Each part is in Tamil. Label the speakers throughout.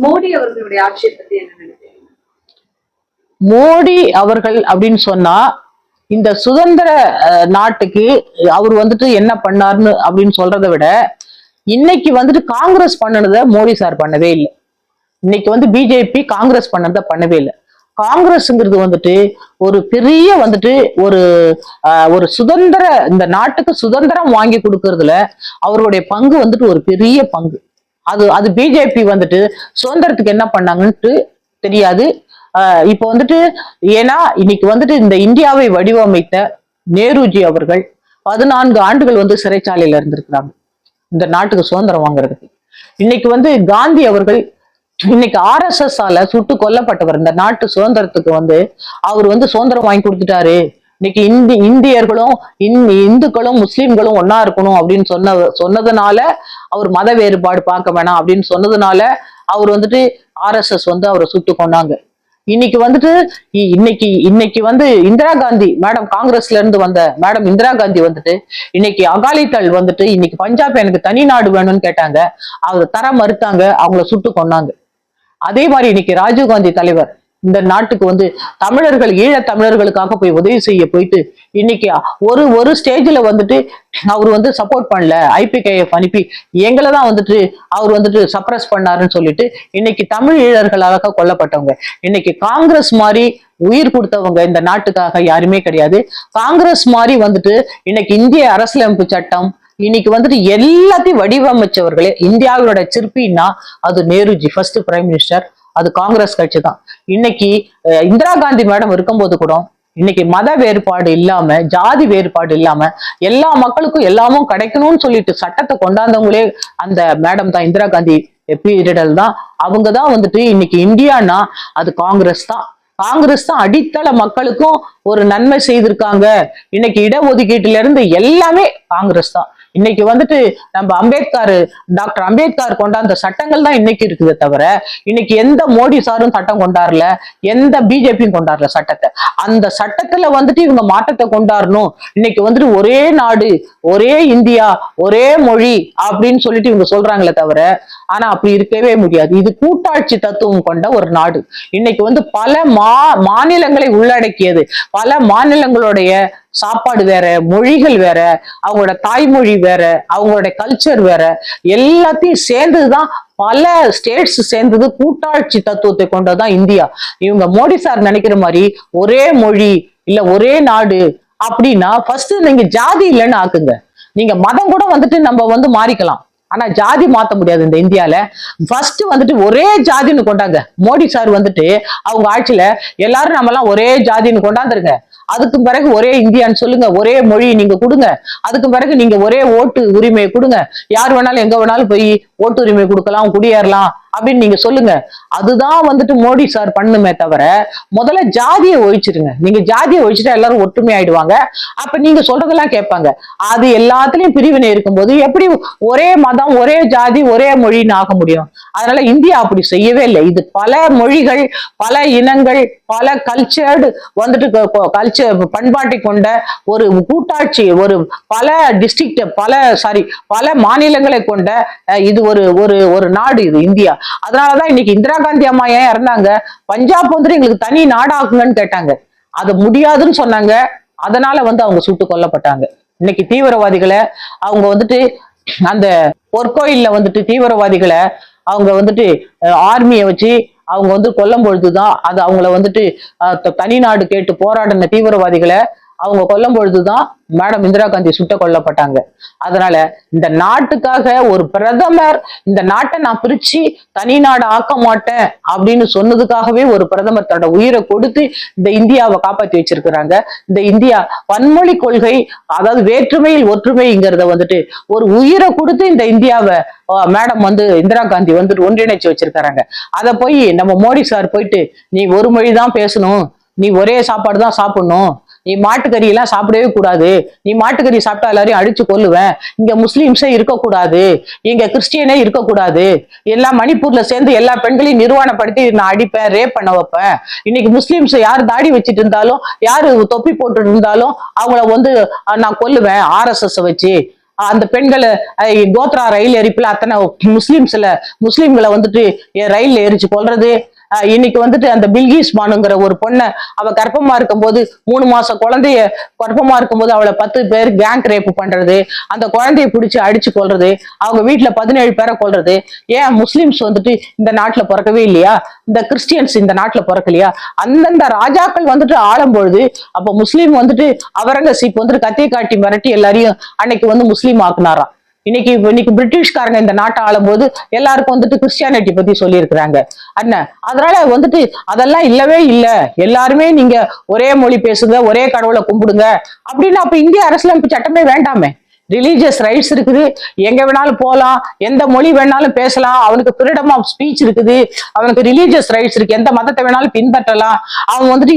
Speaker 1: மோடி அவர்களுடைய ஆட்சியை பத்தி என்ன நினைக்கிறீங்க?
Speaker 2: மோடி அவர்கள் அப்படின்னு சொன்னா இந்த சுதந்திர நாட்டுக்கு அவர் வந்துட்டு என்ன பண்ணாருன்னு அப்படின்னு சொல்றதை விட இன்னைக்கு வந்துட்டு காங்கிரஸ் பண்ணனதை மோடி சார் பண்ணவே இல்லை. இன்னைக்கு வந்து பிஜேபி காங்கிரஸ் பண்ணதை பண்ணவே இல்லை. காங்கிரஸ்ங்கிறது வந்துட்டு ஒரு பெரிய வந்துட்டு ஒரு ஆஹ், ஒரு சுதந்திர இந்த நாட்டுக்கு சுதந்திரம் வாங்கி கொடுக்கறதுல அவருடைய பங்கு வந்துட்டு ஒரு பெரிய பங்கு. அது அது பிஜேபி வந்துட்டு சுதந்திரத்துக்கு என்ன பண்ணாங்கன்ட்டு தெரியாது. ஆஹ், இப்போ வந்துட்டு ஏன்னா இன்னைக்கு வந்துட்டு இந்த இந்தியாவை வடிவமைத்த நேருஜி அவர்கள் பதினான்கு ஆண்டுகள் வந்து சிறைச்சாலையில இருந்திருக்கிறாங்க. இந்த நாட்டுக்கு சுதந்திரம் வாங்குறதுக்கு. இன்னைக்கு வந்து காந்தி அவர்கள் இன்னைக்கு ஆர்எஸ்எஸ் ஆல சுட்டு கொல்லப்பட்டவர் இந்த நாட்டு சுதந்திரத்துக்கு வந்து அவர் வந்து சுதந்திரம் வாங்கி கொடுத்துட்டாரு. இன்னைக்கு இந்தி இந்தியர்களும் இந் இந்துக்களும் முஸ்லீம்களும் ஒன்னா இருக்கணும் அப்படின்னு சொன்ன சொன்னதுனால அவர் மத வேறுபாடு பார்க்க வேணாம் அப்படின்னு சொன்னதுனால அவர் வந்துட்டு ஆர்எஸ்எஸ் வந்து அவரை சுட்டு கொண்டாங்க இன்னைக்கு வந்துட்டு இ- இன்னைக்கு இன்னைக்கு வந்து இந்திரா காந்தி மேடம் காங்கிரஸ்ல இருந்து வந்த மேடம் இந்திரா காந்தி வந்துட்டு இன்னைக்கு அகாலிதள் வந்துட்டு இன்னைக்கு பஞ்சாப் எனக்கு தனி நாடு வேணும்னு கேட்டாங்க. அவர் தர மறுத்தாங்க அவங்கள சுட்டு கொன்னாங்க. அதே மாதிரி இன்னைக்கு ராஜீவ்காந்தி தலைவர் இந்த நாட்டுக்கு வந்து தமிழர்கள் ஈழ தமிழர்களுக்காக போய் உதவி செய்ய போயிட்டு இன்னைக்கு ஒரு ஒரு ஸ்டேஜில் வந்துட்டு அவர் வந்து சப்போர்ட் பண்ணல. ஐபிகேஎஃப் அனுப்பி எங்களை தான் வந்துட்டு அவர் வந்துட்டு சப்ரஸ் பண்ணாருன்னு சொல்லிட்டு இன்னைக்கு தமிழ் ஈழர்களாக கொல்லப்பட்டவங்க. இன்னைக்கு காங்கிரஸ் மாதிரி உயிர் கொடுத்தவங்க இந்த நாட்டுக்காக யாருமே கிடையாது. காங்கிரஸ் மாதிரி வந்துட்டு இன்னைக்கு இந்திய அரசியலமைப்பு சட்டம் இன்னைக்கு வந்துட்டு எல்லாத்தையும் வடிவமைச்சவர்களே இந்தியாவோட சிற்பின்னா அது நேருஜி ஃபர்ஸ்ட் பிரைம் மினிஸ்டர் அது காங்கிரஸ் கட்சி தான் இன்னைக்கு இந்திரா காந்தி மேடம் இருக்கும்போது கூட இன்னைக்கு மத வேறுபாடு இல்லாம ஜாதி வேறுபாடு இல்லாம எல்லா மக்களுக்கும் எல்லாமும் கிடைக்கணும்னு சொல்லிட்டு சட்டத்தை கொண்டாந்தவங்களே அந்த மேடம் தான் இந்திரா காந்தி பீரியடல் தான். அவங்க தான் வந்துட்டு இன்னைக்கு இந்தியானா அது காங்கிரஸ் தான். காங்கிரஸ் தான் அடித்தள மக்களுக்கும் ஒரு நன்மை செய்திருக்காங்க. இன்னைக்கு இடஒதுக்கீட்டுல இருந்து எல்லாமே காங்கிரஸ் தான். இன்னைக்கு வந்துட்டு நம்ம அம்பேத்கர் டாக்டர் அம்பேத்கர் கொண்டாந்த சட்டங்கள் தான் இன்னைக்கு இருக்குதே தவிர இன்னைக்கு எந்த மோடி சாரும் சட்டம் கொண்டாடல எந்த பிஜேபியும் கொண்டாடல சட்டத்தை. அந்த சட்டத்துல வந்துட்டு இவங்க மாற்றத்தை கொண்டாடணும். இன்னைக்கு வந்துட்டு ஒரே நாடு ஒரே இந்தியா ஒரே மொழி அப்படின்னு சொல்லிட்டு இவங்க சொல்றாங்களே தவிர ஆனா அப்படி இருக்கவே முடியாது. இது கூட்டாட்சி தத்துவம் கொண்ட ஒரு நாடு. இன்னைக்கு வந்து பல மா மாநிலங்களை உள்ளடக்கியது. பல மாநிலங்களுடைய சாப்பாடு வேற மொழிகள் வேற அவங்களோட தாய்மொழி வேற அவங்களோட கல்ச்சர் வேற எல்லாத்தையும் சேர்ந்ததுதான் பல ஸ்டேட்ஸ் சேர்ந்தது கூட்டாட்சி தத்துவத்தை கொண்டதுதான் இந்தியா. இவங்க மோடி சார் நினைக்கிற மாதிரி ஒரே மொழி இல்ல ஒரே நாடு அப்படின்னா ஃபர்ஸ்ட் நீங்க ஜாதி இல்லைன்னு ஆக்குங்க. நீங்க மதம் கூட வந்துட்டு நம்ம வந்து மாறிக்கலாம். ஆனா ஜாதி மாத்த முடியாது இந்த இந்தியால. ஃபர்ஸ்ட் வந்துட்டு ஒரே ஜாதின்னு கொண்டாங்க. மோடி சார் வந்துட்டு அவங்க ஆட்சியில எல்லாரும் நம்ம எல்லாம் ஒரே ஜாதின்னு கொண்டாந்துருங்க. அதுக்கு பிறகு ஒரே இந்தியான்னு சொல்லுங்க ஒரே மொழி நீங்க கொடுங்க. அதுக்கு பிறகு நீங்க ஒரே ஓட்டு உரிமையை கொடுங்க. யார் வேணாலும் எங்க வேணாலும் போய் ஓட்டு உரிமை கொடுக்கலாம் குடியேறலாம். அப்படின்னு நீங்க சொல்லுங்க. அதுதான் வந்துட்டு மோடி சார் பண்ணுமே தவிர முதல்ல ஜாதியை ஒழிச்சிருங்க. நீங்க ஜாதியை ஒழிச்சுட்டா எல்லாரும் ஒற்றுமை ஆயிடுவாங்க. அப்ப நீங்க சொல்றதெல்லாம் கேட்பாங்க. அது எல்லாத்துலயும் பிரிவினை இருக்கும்போது எப்படி ஒரே மதம் ஒரே ஜாதி ஒரே மொழின்னு ஆக முடியும்? அதனால இந்தியா அப்படி செய்யவே இல்லை. இது பல மொழிகள் பல இனங்கள் பல கல்ச்சர்டு வந்துட்டு கல்ச்சர் பண்பாட்டை கொண்ட ஒரு கூட்டாட்சி ஒரு பல டிஸ்ட்ரிக்ட் பல சாரி பல மாநிலங்களை கொண்ட இது ஒரு ஒரு ஒரு நாடு இது இந்தியா. அதனாலதான் இன்னைக்கு இந்திரா காந்தி அம்மா ஏன் இறந்தாங்க? பஞ்சாப் வந்துட்டு எங்களுக்கு தனி நாடாக்குங்கன்னு கேட்டாங்க. அது முடியாதுன்னு சொன்னாங்க. அதனால வந்து அவங்க சுட்டு கொல்லப்பட்டாங்க. இன்னைக்கு தீவிரவாதிகளை அவங்க வந்துட்டு அந்த பொற்கோயில்ல வந்துட்டு தீவிரவாதிகளை அவங்க வந்துட்டு ஆர்மியை வச்சு அவங்க வந்து கொல்லும் பொழுதுதான் அது அவங்கள வந்துட்டு தனிநாடு தனி நாடு கேட்டு போராடின தீவிரவாதிகளை அவங்க கொல்லும் பொழுதுதான் மேடம் இந்திரா காந்தி சுட்ட கொல்லப்பட்டாங்க. அதனால இந்த நாட்டுக்காக ஒரு பிரதமர் இந்த நாட்டை நான் பிரிச்சு தனி நாடு ஆக்க மாட்டேன் அப்படின்னு சொன்னதுக்காகவே ஒரு பிரதமர் தன்னோட உயிரை கொடுத்து இந்த இந்தியாவை காப்பாத்தி வச்சிருக்கிறாங்க. இந்த இந்தியா பன்மொழி கொள்கை அதாவது வேற்றுமையில் ஒற்றுமைங்கிறத வந்துட்டு ஒரு உயிரை கொடுத்து இந்த இந்தியாவை மேடம் வந்து இந்திரா காந்தி வந்துட்டு ஒன்றிணைச்சு வச்சிருக்கிறாங்க. அதை போய் நம்ம மோடி சார் போயிட்டு நீ ஒரு மொழி தான் பேசணும் நீ ஒரே சாப்பாடு தான் சாப்பிடணும் நீ மாட்டுக்கறி எல்லாம் சாப்பிடவே கூடாது. நீ மாட்டுக்கறி சாப்பிட்டா எல்லாரையும் அடிச்சு கொல்லுவேன். இங்க முஸ்லீம்ஸே இருக்கக்கூடாது. இங்க கிறிஸ்டியனே இருக்கக்கூடாது. எல்லா மணிப்பூர்ல சேர்ந்து எல்லா பெண்களையும் நிர்வாணப்படுத்தி நான் அடிப்பேன் ரேப் பண்ண வைப்பேன். இன்னைக்கு முஸ்லீம்ஸ் யார் தாடி வச்சுட்டு இருந்தாலும் யாரு தொப்பி போட்டு இருந்தாலும் அவங்கள வந்து நான் கொல்லுவேன் ஆர்எஸ்எஸ் வச்சு. அந்த பெண்களை கோத்ரா ரயில் எரிப்புல அத்தனை முஸ்லிம்ஸ்ல முஸ்லிம்களை வந்துட்டு எ- ரயில்ல எரிச்சு கொள்றது இன்னைக்கு வந்துட்டு அந்த பில்கிஸ் பானுங்கிற ஒரு பொண்ணை அவ கர்ப்பமா இருக்கும்போது மூணு மாசம் குழந்தைய கர்ப்பமா இருக்கும்போது அவளை பத்து பேர் கேங் ரேப் பண்றது அந்த குழந்தைய பிடிச்சி அடிச்சு கொள்றது அவங்க வீட்டுல பதினேழு பேரை கொள்றது ஏன் முஸ்லிம்ஸ் வந்துட்டு இந்த நாட்டுல பிறக்கவே இல்லையா? இந்த கிறிஸ்டியன்ஸ் இந்த நாட்டுல பிறக்கலையா? அந்தந்த ராஜாக்கள் வந்துட்டு ஆளும் பொழுது அப்ப முஸ்லீம் வந்துட்டு அவரங்கசீப் வந்துட்டு கத்தியை காட்டி மிரட்டி எல்லாரையும் அன்னைக்கு வந்து முஸ்லீம் ஆக்குனாராம். இன்னைக்கு இன்னைக்கு பிரிட்டிஷ்காரங்க இந்த நாட்டை ஆளும்போது எல்லாருக்கும் வந்துட்டு கிறிஸ்டியானிட்டி பத்தி சொல்லியிருக்கிறாங்க. அண்ணன் அதனால வந்துட்டு அதெல்லாம் இல்லவே இல்லை. எல்லாருமே நீங்க ஒரே மொழி பேசுங்க ஒரே கடவுளை கும்பிடுங்க. அப்படின்னு அப்ப இந்திய அரசியலமைப்பு சட்டமே வேண்டாமே. ரிலீஜியஸ் ரைட்ஸ் இருக்குது. எங்க வேணாலும் போகலாம் எந்த மொழி வேணாலும் பேசலாம். அவனுக்கு ஃப்ரீடம் ஆஃப் ஸ்பீச் இருக்குது. அவனுக்கு ரிலீஜியஸ் ரைட்ஸ் இருக்கு. எந்த மதத்தை வேணாலும் பின்பற்றலாம். அவன் வந்துட்டு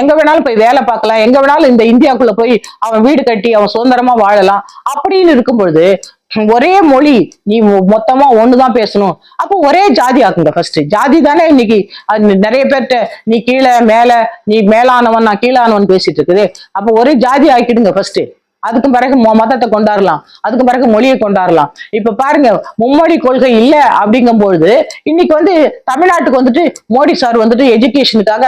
Speaker 2: எங்க வேணாலும் போய் வேலை பார்க்கலாம். எங்க வேணாலும் இந்த இந்தியாக்குள்ள போய் அவன் வீடு கட்டி அவன் சுதந்திரமா வாழலாம். அப்படின்னு இருக்கும் பொழுது ஒரே மொழி நீ மொத்தமா ஒண்ணுதான் பேசணும். அப்போ ஒரே ஜாதி ஆக்குங்க ஃபர்ஸ்ட் ஜாதி தானே இன்னைக்கு அது நிறைய பேர்கிட்ட நீ கீழே மேல நீ மேலானவன் நான் கீழானவன் பேசிட்டு இருக்குது. அப்போ ஒரே ஜாதி ஆக்கிடுங்க ஃபர்ஸ்ட் அதுக்கும் பிறகு மதத்தை கொண்டாடலாம். அதுக்கு பிறகு மொழியை கொண்டாடலாம். இப்ப பாருங்க மும்மொழி கொள்கை இல்ல அப்படிங்கும்பொழுது இன்னைக்கு வந்து தமிழ்நாட்டுக்கு வந்துட்டு மோடி சார் வந்துட்டு எஜுகேஷனுக்காக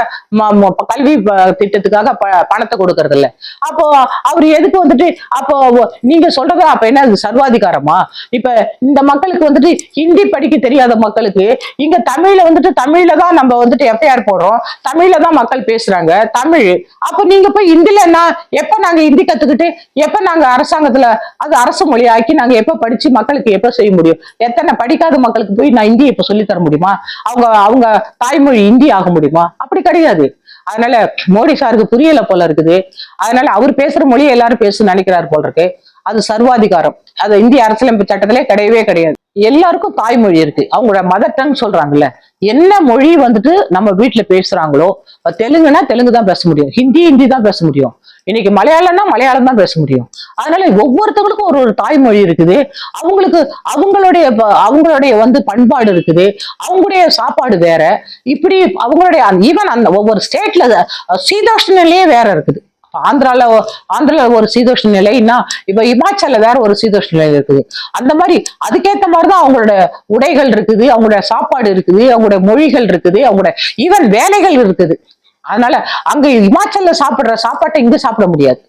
Speaker 2: கல்வி திட்டத்துக்காக ப- பணத்தை கொடுக்கறது இல்ல. அப்போ அவர் எதுக்கு வந்துட்டு அப்போ நீங்க சொல்றது அப்ப என்ன சர்வாதிகாரமா? இப்ப இந்த மக்களுக்கு வந்துட்டு ஹிந்தி படிக்க தெரியாத மக்களுக்கு இங்க தமிழ்ல வந்துட்டு தமிழ்ல தான் நம்ம வந்துட்டு எஃப்ஐஆர் போடுறோம். தமிழ்ல தான் மக்கள் பேசுறாங்க. தமிழ். அப்ப நீங்க போய் ஹிந்தில என்ன எப்ப நாங்க ஹிந்தி கத்துக்கிட்டு எப்ப நாங்க அரசாங்கத்துல அது அரசு மொழியாக்கி நாங்க எப்ப படிச்சு மக்களுக்கு எப்ப செய்ய முடியும்? எத்தனை படிக்காத மக்களுக்கு போய் நான் ஹிந்தி இப்ப சொல்லி தர முடியுமா? அவங்க அவங்க தாய்மொழி இந்தி ஆக முடியுமா? அப்படி கிடையாது. அதனால மோடி சாருக்கு புரியல போல இருக்குது. அதனால அவர் பேசுற மொழியை எல்லாரும் பேச நினைக்கிறார் போல இருக்கு. அது சர்வாதிகாரம். அது இந்திய அரசியலமைப்பு சட்டத்திலே கிடையவே கிடையாது. எல்லாருக்கும் தாய்மொழி இருக்கு. அவங்களோட மதர் டங் சொல்றாங்கல்ல. என்ன மொழி வந்துட்டு நம்ம வீட்டுல பேசுறாங்களோ தெலுங்குனா தெலுங்கு தான் பேச முடியும். ஹிந்தி ஹிந்தி தான் பேச முடியும். இன்னைக்கு மலையாளம்னா மலையாளம் தான் பேச முடியும். அதனால ஒவ்வொருத்தவங்களுக்கும் ஒரு ஒரு தாய்மொழி இருக்குது. அவங்களுக்கு அவங்களுடைய அவங்களுடைய வந்து பண்பாடு இருக்குது. அவங்களுடைய சாப்பாடு வேற. இப்படி அவங்களுடைய ஈவன் அந்த ஒவ்வொரு ஸ்டேட்ல சீதோஷ்ண நிலையே வேற இருக்குது. ஆந்திரால ஆந்திரால ஒரு சீதோஷ்ண நிலைன்னா இப்ப இமாச்சல வேற ஒரு சீதோஷ்ண நிலை இருக்குது. அந்த மாதிரி அதுக்கேத்த மாதிரிதான் அவங்களோட உடைகள் இருக்குது அவங்களோட சாப்பாடு இருக்குது அவங்களோட மொழிகள் இருக்குது அவங்களோட ஈவன் வேலைகள் இருக்குது. அதனால அங்க இமாச்சல்ல சாப்பிடுற சாப்பாட்டை இங்க சாப்பிட முடியாது.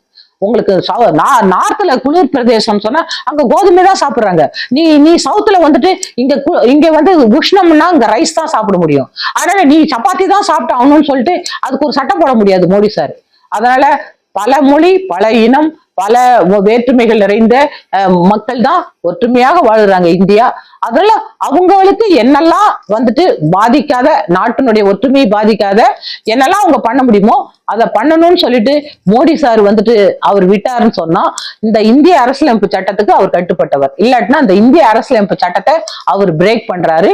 Speaker 2: உங்களுக்கு சௌ- நா- நார்த்ல குளிர் பிரதேசம் சொன்னா அங்க கோதுமை தான் சாப்பிடுறாங்க. நீ நீ சவுத்துல வந்துட்டு இங்க கு- இங்க வந்து உஷ்ணம்னா இங்க ரைஸ் தான் சாப்பிட முடியும். அதனால நீ சப்பாத்தி தான் சாப்பிட்டாகணும்னு சொல்லிட்டு அதுக்கு ஒரு சட்டம் போட முடியாது மோடி சார். அதனால பல மொழி பல இனம் பல வேற்றுமைகள் நிறைந்த மக்கள் தான் ஒற்றுமையாக வாழுறாங்க இந்தியா. அதெல்லாம் அவங்களுக்கு என்னெல்லாம் வந்துட்டு பாதிக்காத நாட்டினுடைய ஒற்றுமையை பாதிக்காத என்னெல்லாம் அவங்க பண்ண முடியுமோ அதை பண்ணணும்னு சொல்லிட்டு மோடி சார் வந்துட்டு அவர் விட்டாருன்னு சொன்னா இந்த இந்திய அரசியலமைப்பு சட்டத்துக்கு அவர் கட்டுப்பட்டவர். இல்லாட்டினா இந்த இந்திய அரசியலமைப்பு சட்டத்தை அவர் பிரேக் பண்றாரு.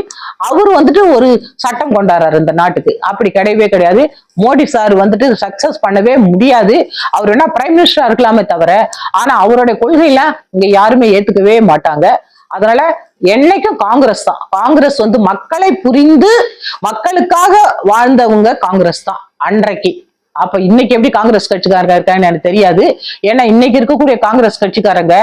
Speaker 2: அவர் வந்துட்டு ஒரு சட்டம் கொண்டாடுறாரு இந்த நாட்டுக்கு. அப்படி கிடையவே கிடையாது. மோடி சார் வந்துட்டு சக்சஸ் பண்ணவே முடியாது. அவர் என்ன பிரைம் மினிஸ்டரா இருக்கலாமே தவிர ஆனா அவருடைய கொள்கையெல்லாம் இங்க யாருமே ஏத்துக்கவே மாட்டாங்க மாட்டாங்க. அதனால என்னைக்கும் காங்கிரஸ் தான். காங்கிரஸ் வந்து மக்களை புரிந்து மக்களுக்காக வாழ்ந்தவங்க காங்கிரஸ் தான் அன்றைக்கு. அப்ப இன்னைக்கு எப்படி காங்கிரஸ் கட்சிக்காரங்க இருக்கான்னு எனக்கு தெரியாது. ஏன்னா இன்னைக்கு இருக்கக்கூடிய காங்கிரஸ் கட்சிக்காரங்க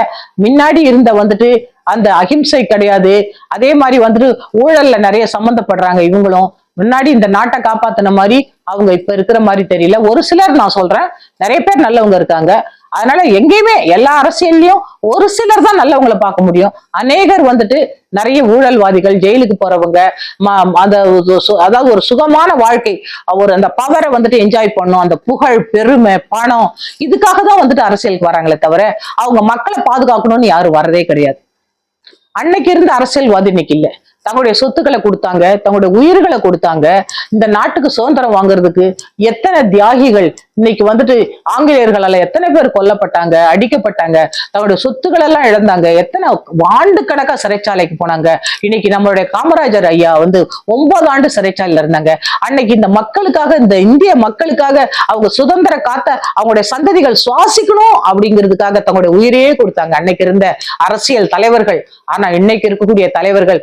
Speaker 2: முன்னாடி இருந்த வந்துட்டு அந்த அகிம்சை கிடையாது. அதே மாதிரி வந்துட்டு ஊழல்ல நிறைய சம்மந்தப்படுறாங்க இவங்களும். முன்னாடி இந்த நாட்டை காப்பாத்தின மாதிரி அவங்க இப்ப இருக்கிற மாதிரி தெரியல. ஒரு சிலர் நான் சொல்றேன் நிறைய பேர் நல்லவங்க இருக்காங்க. அதனால எங்கேயுமே எல்லா அரசியல்லையும் ஒரு சிலர் தான் நல்லவங்களை பார்க்க முடியும். அநேகர் வந்துட்டு நிறைய ஊழல்வாதிகள் ஜெயிலுக்கு போறவங்க ம- அந்த சு- அதாவது ஒரு சுகமான வாழ்க்கை ஒரு அந்த பவரை வந்துட்டு என்ஜாய் பண்ணும். அந்த புகழ் பெருமை பணம் இதுக்காக தான் வந்துட்டு அரசியலுக்கு வராங்களே தவிர அவங்க மக்களை பாதுகாக்கணும்னு யாரும் வர்றதே கிடையாது. அன்னைக்கு இருந்த அரசியல்வாதி இன்னைக்கு இல்ல. தங்களுடைய சொத்துக்களை கொடுத்தாங்க தங்களுடைய உயிர்களை கொடுத்தாங்க. இந்த நாட்டுக்கு சுதந்திரம் வாங்குறதுக்கு எத்தனை தியாகிகள் இன்னைக்கு வந்துட்டு ஆங்கிலேயர்களால எத்தனை பேர் கொல்லப்பட்டாங்க அடிக்கப்பட்டாங்க தங்களுடைய சொத்துக்கள் எல்லாம் இழந்தாங்க எத்தனை ஆண்டு கணக்கா சிறைச்சாலைக்கு போனாங்க. இன்னைக்கு நம்மளுடைய காமராஜர் ஐயா வந்து ஒன்பது ஆண்டு சிறைச்சாலையில இருந்தாங்க. அன்னைக்கு இந்த மக்களுக்காக இந்த இந்திய மக்களுக்காக அவங்க சுதந்திர காத்த அவங்களுடைய சந்ததிகள் சுவாசிக்கணும் அப்படிங்கிறதுக்காக தங்களுடைய உயிரையே கொடுத்தாங்க. அன்னைக்கு இருந்த அரசியல் தலைவர்கள் ஆனா இன்னைக்கு இருக்கக்கூடிய தலைவர்கள்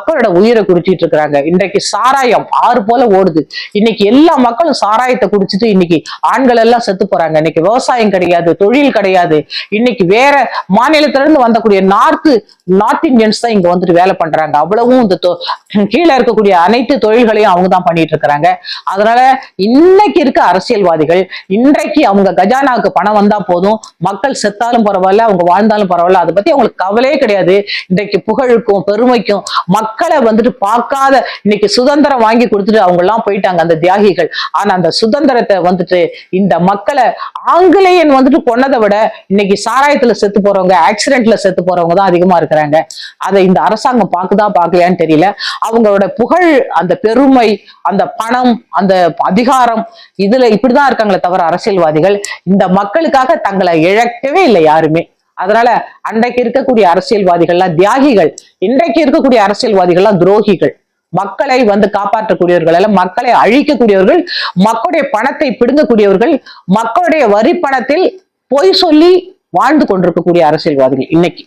Speaker 2: மக்களோட உயிரை குடிச்சிட்டு இருக்கிறாங்க. இன்றைக்கு சாராயம் ஆறு போல ஓடுது. இன்னைக்கு எல்லா மக்களும் சாராயத்தை குடிச்சிட்டு இன்னைக்கு ஆண்கள் எல்லாம் செத்து போறாங்க. இன்னைக்கு விவசாயம் கிடையாது தொழில் கிடையாது. இன்னைக்கு வேற மாநிலத்துல இருந்து வந்தக்கூடிய நார்த்து நார்த் இந்தியன்ஸ் தான் இங்க வந்துட்டு வேலை பண்றாங்க. அவ்வளவும் இந்த கீழே இருக்கக்கூடிய அனைத்து தொழில்களையும் அவங்க தான் பண்ணிட்டு இருக்கிறாங்க. அதனால இன்னைக்கு இருக்க அரசியல்வாதிகள் இன்றைக்கு அவங்க கஜானாவுக்கு பணம் வந்தா போதும். மக்கள் செத்தாலும் பரவாயில்ல அவங்க வாழ்ந்தாலும் பரவாயில்ல. அதை பத்தி அவங்களுக்கு கவலையே கிடையாது. இன்றைக்கு புகழுக்கும் பெருமைக்கும் மக்கள் மக்களை வந்துட்டு பார்க்காத இன்னைக்கு சுதந்திரம் வாங்கி கொடுத்துட்டு அவங்க எல்லாம் போயிட்டாங்க அந்த தியாகிகள். ஆனா அந்த சுதந்திரத்தை வந்துட்டு இந்த மக்களை ஆங்கிலேயன் வந்துட்டு கொன்னதை விட இன்னைக்கு சாராயத்துல செத்து போறவங்க ஆக்சிடென்ட்ல செத்து போறவங்க தான் அதிகமா இருக்கிறாங்க. அதை இந்த அரசாங்கம் பார்க்குதா பார்க்கலையான்னு தெரியல. அவங்களோட புகழ் அந்த பெருமை அந்த பணம் அந்த அதிகாரம் இதுல இப்படிதான் இருக்காங்களே தவிர அரசியல்வாதிகள் இந்த மக்களுக்காக தங்களை இழக்கவே இல்லை யாருமே. அதனால அன்றைக்கு இருக்கக்கூடிய அரசியல்வாதிகள்லாம் தியாகிகள் இன்றைக்கு இருக்கக்கூடிய அரசியல்வாதிகள்லாம் துரோகிகள். மக்களை வந்து காப்பாற்றக்கூடியவர்கள் அல்ல மக்களை அழிக்கக்கூடியவர்கள் மக்களுடைய பணத்தை பிடுங்கக்கூடியவர்கள் மக்களுடைய வரி பணத்தில் பொய் சொல்லி வாழ்ந்து கொண்டிருக்கக்கூடிய அரசியல்வாதிகள் இன்னைக்கு.